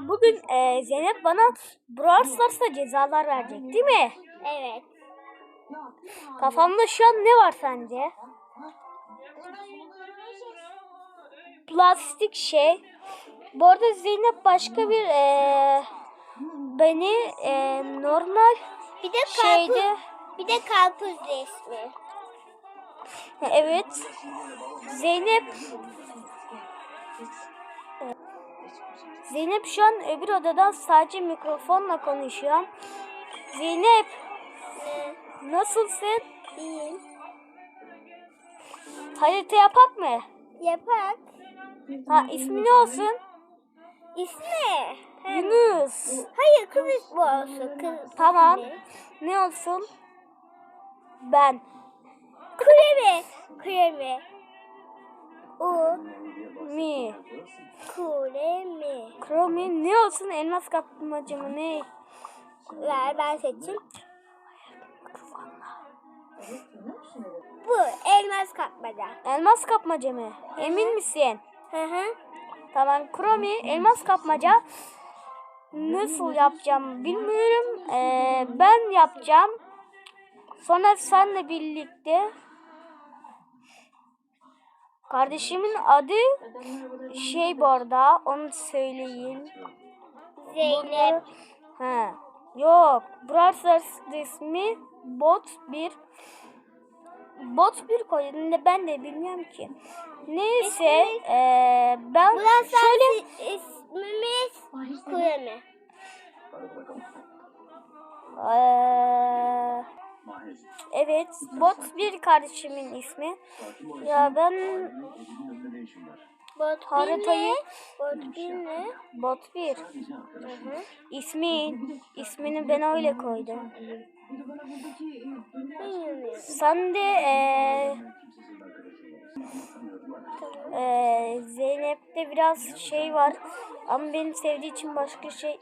arkadaşlar bugün e, Zeynep bana Brawl Stars'ta cezalar verecek değil mi? Evet. Kafamda şu an ne var sence? Plastik şey. Bu arada Zeynep başka bir e, beni e, normal Bir de şeyde karpuz. Bir de karpuz resmi. evet Zeynep Zeynep şu an öbür odadan sadece mikrofonla konuşuyor. Zeynep Ee, nasılsın? İyiyim. Harita yapak mı? Yapak. Ha ismi ne olsun? İsmi? Yunus. Hayır kız ismi olsun. Kız Tamam. ismi. Ne olsun? Ben. Kremi. Kremi. U. Mi. Kremi. Kromi ne olsun? Elmas kapmacı mı ne? Ver ben seçeyim. Bu elmas kapmaca. Elmas kapmaca mı? Emin misin? Hı hı. Tamam Kromi elmas kapmaca. Nasıl yapacağım bilmiyorum. Ee, ben yapacağım. Sonra senle birlikte Kardeşimin adı şey bu arada onu söyleyeyim. Zeynep. Ha. Yok. Brawl ismi Bot 1. Bot 1 koydum da ben de bilmiyorum ki. Neyse eee ben Burası şöyle ismimiz Kremi. eee, evet Bot 1 kardeşimin ismi. Ya ben Bot Haritayı- Bot bir ne? Bot 1 ismi ismini ben öyle koydum. Sen de eee eee Zeynep'te biraz şey var ama beni sevdiği için başka şey?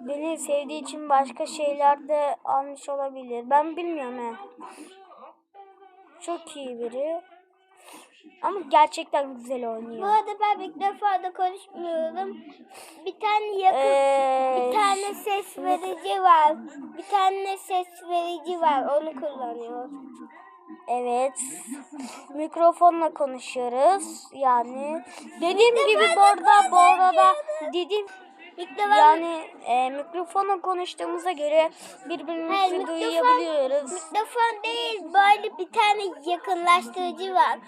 Beni sevdiği için başka şeyler de almış olabilir. Ben bilmiyorum he. Çok iyi biri. Ama gerçekten güzel Bu oynuyor. arada ben ilk defa da konuşmuyorum. Bir tane yakın, Eee, bir tane ses verici var. Bir tane ses verici var. Onu kullanıyor. Evet. Mikrofonla konuşuyoruz. Yani dediğim gibi bu arada bu arada dediğim Defa yani e, mikrofonla konuştuğumuza göre Hayır, birbirimizi mikrofon- duyabiliyoruz. mikrofon değil böyle bir tane yakınlaştırıcı var.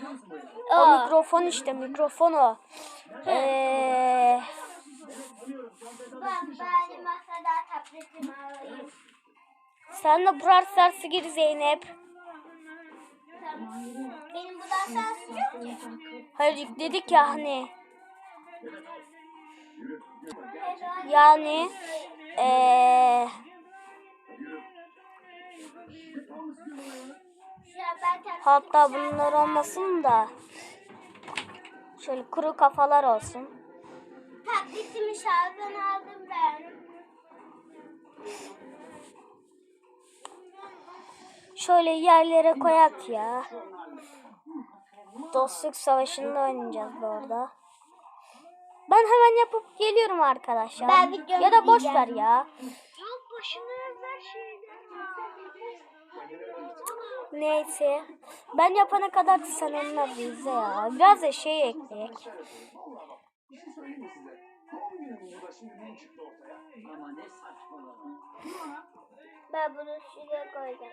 O O. mikrofon işte mikrofon o. Ee, alayım. sen de Brawl Stars'a gir Zeynep. Benim da sensin yok ki. Hayır yükledik ya hani. Yani ee, hatta bunlar olmasın da şöyle kuru kafalar olsun. Tabletimi şarjdan aldım ben. Şöyle yerlere koyak ya. Dostluk savaşında oynayacağız bu arada. Ben hemen yapıp geliyorum arkadaşlar. Ben videomu ya da boş ver ya. Çok başına özel şeyler Neyse. Ben yapana kadar sen onunla izle ya. Biraz da şey ekleyek. Ben bunu şuraya koyacağım.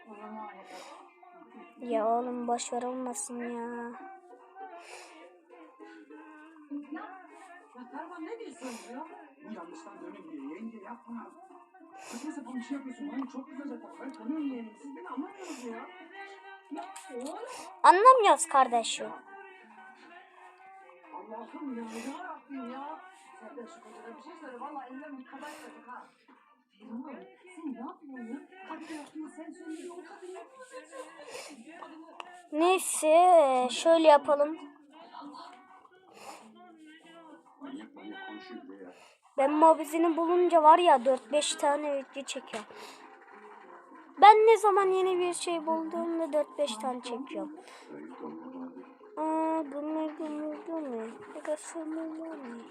Ya oğlum boş ver olmasın ya. Ya Ferman ne diyorsun ya? Bu yanlıştan dönün diye yenge yapma. Saçma sapan bir şey yapıyorsun. Bana çok kızacak bak. Ben tanıyorum yeğenimi. Siz beni anlamıyorsunuz ya. Ya oğlum. Anlamıyoruz kardeşim. Allah'ım ya. Ya Rabbim ya. Sen de şu kocana bir şey söyle. Valla bir kadar kaçacak ha. Ferman sen ne yapıyorsun ya? Kadın yaptığını sen söylüyorsun. O kadın yapıyor sen söylüyorsun. Neyse şöyle yapalım. Ben mobizini bulunca var ya 4-5 tane video çekiyorum. Ben ne zaman yeni bir şey bulduğumda 4-5 tane çekiyorum. Aa, bu ne bu ne bu ne? Bu da sınırlı mı?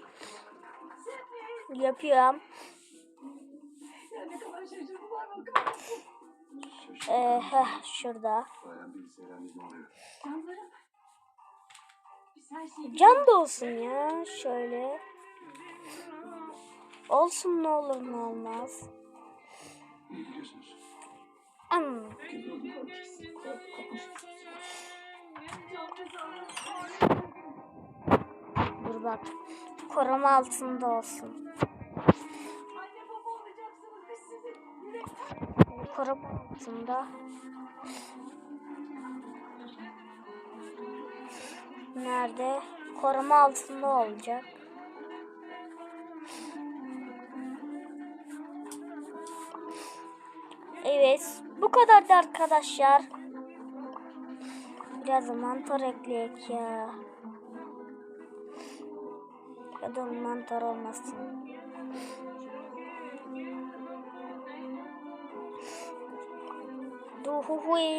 Yapıyorum. Ee, heh, şurada. Cam da olsun ya. Şöyle. Olsun ne olur ne olmaz. Hmm. Dur bak. Koruma altında olsun. Koruma altında. Nerede? Koruma altında olacak. Evet. Bu kadardı arkadaşlar. Biraz da mantar ekleyek ya. Ya da mantar olmasın. Du hui.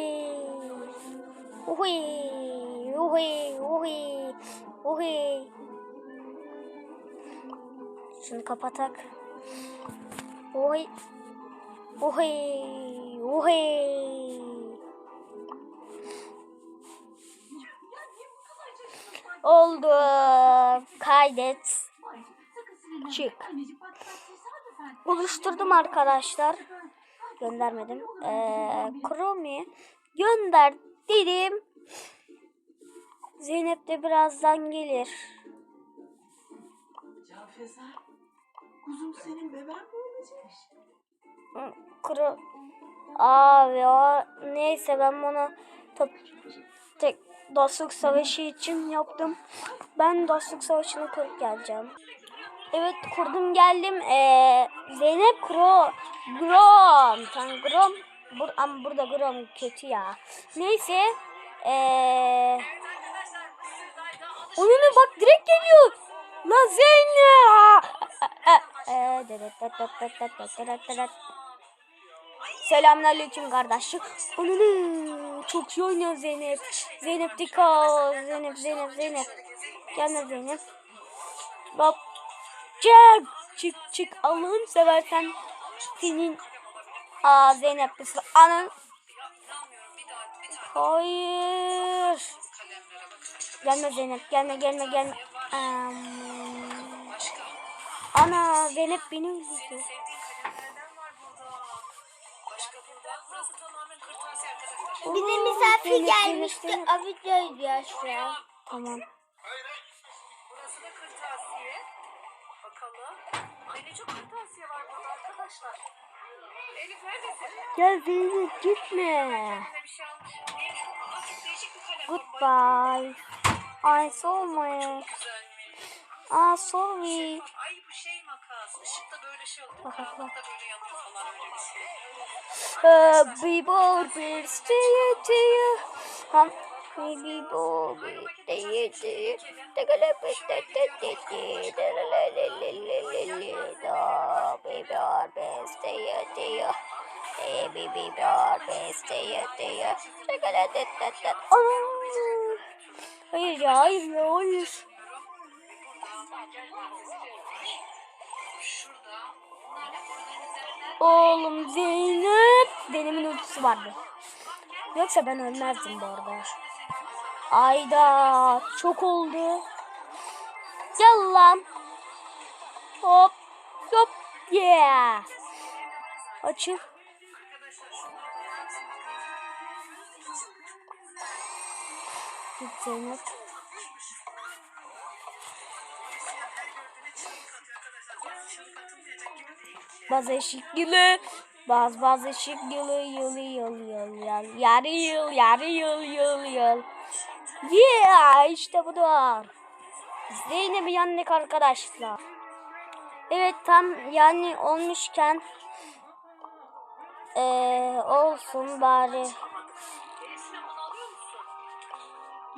Hui. Hui. Hui. Şunu kapatak. Hui. Hui. Hui. Oldu. Kaydet. Çık. Oluşturdum arkadaşlar. Göndermedim. Ee, Chromie gönder dedim. Zeynep de birazdan gelir. Cafeza, kuzum senin beben mi olacak? Kro Abi o neyse ben bunu top tek dostluk savaşı için yaptım. Ben dostluk savaşını kurup geleceğim. Evet kurdum geldim. Ee, Zeynep Kro Grom. Tam Grom. Bur ama burada Grom kötü ya. Neyse. Ee, Onunu bak direkt geliyor. La Zeynep. Selamünaleyküm kardeşim. Onunu çok iyi oynuyor Zeynep. Zeynep dikkat. Zeynep Zeynep Zeynep. Gelme Zeynep. Bak. Çık. Çık çık. Allah'ım seversen senin. Aa Zeynep bir Anın. Hayır. Gelme Zeynep. Gelme gelme gelme. Am. Ana Zeynep beni öldürdü. Bize misafir Zeynep, gelmişti. Zeynep, videoyu diyor şu an. Tamam. Burası da kırtasiye. Bakalım. Ay ne çok kırtasiye var burada arkadaşlar. Elif neredesin? Ya Zeynep gitme. Ne şey. Neymiş bu? Aa. Ah sorry. Ay bu şey makas. Işıkta böyle şey oluyor. Karanlıkta böyle yanıyor falan öyle bir şey. Birthday to you. Ham Happy birthday to you. Tekele pete tete tete le le le le le le le Happy birthday to you. Happy birthday to you. Tekele tete tete. Aa! Hayır ya hayır ya hayır. Oğlum Zeynep. Zeynep'in ultisi vardı. Yoksa ben ölmezdim bu arada. Ayda çok oldu. Gel lan. Hop hop yeah. Açıl. Git Zeynep. Bazı eşik yılı. Baz baz eşik yılı yılı yıl yıl yıl. Yarı yıl yarı yıl yıl yıl. Yeah işte budur. Zeynep'i yandık arkadaşlar. Evet tam yani olmuşken eee olsun bari.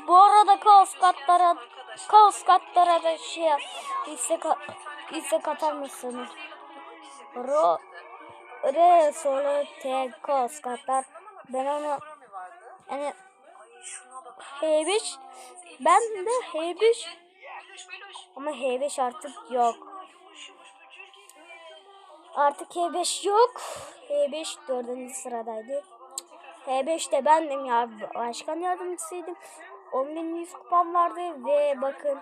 Bu arada kaos katlara kaos katlara da şey ka, hisse katar mısınız? Ro Re solo te kaos. Ben onu yani H5 ben de H5 ama H5 artık yok. Artık H5 yok. H5 dördüncü sıradaydı. H5 de bendim ya. Başkan yardımcısıydım. 10.100 kupam vardı ve bakın.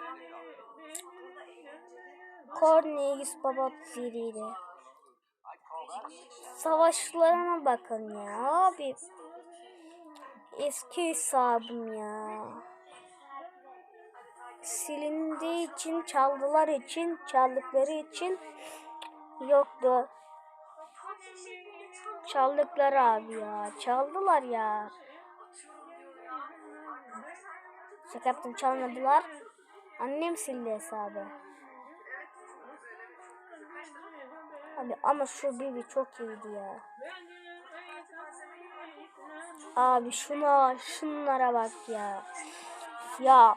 Cornelius Baba 37 idi. Savaşlarıma bakın ya abi. Eski hesabım ya. Silindiği için, çaldılar için, çaldıkları için yoktu. Çaldıkları abi ya. Çaldılar ya. Şaka yaptım çalmadılar. Annem sildi hesabı. Abi ama şu Bibi çok iyiydi ya. Abi şuna şunlara bak ya. Ya.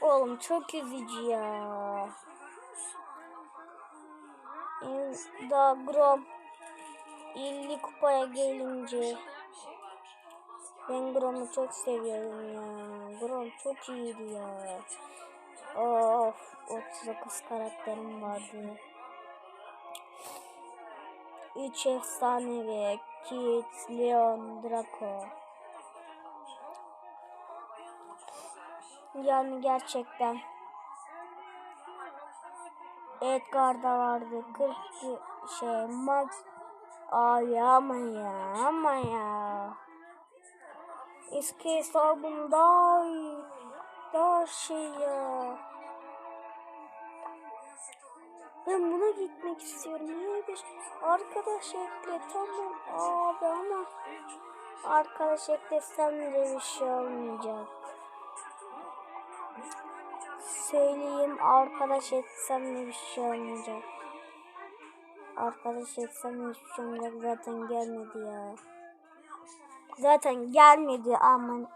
Oğlum çok üzücü ya. Grom 50 kupaya gelince ben Grom'u çok seviyorum ya. Grom çok iyiydi ya. Of 39 karakterim vardı. 3 efsanevi Kit, Leon, Draco. Yani gerçekten Edgar da vardı. 40 şey Max Abi ama ya ama ya. Eski hesabım daha iyi. Daha şey. Ben buna gitmek istiyorum. Niye bir arkadaş ekle tamam abi ama arkadaş eklesem de bir şey olmayacak. Söyleyeyim arkadaş etsem de bir şey olmayacak. Arkadaş etsem de hiçbir şey olmayacak. Zaten gelmedi ya. Zaten gelmedi aman.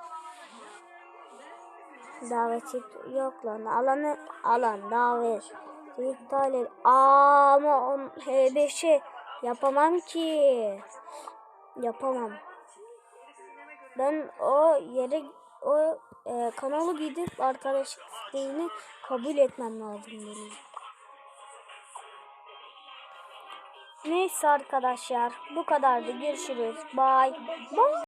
Davet yok lan. Alanı alan davet. İptal et. Ama on H5'i yapamam ki. Yapamam. Ben o yere o e, kanalı gidip arkadaş isteğini kabul etmem lazım benim. Neyse arkadaşlar bu kadardı. Görüşürüz. Bye. Bye.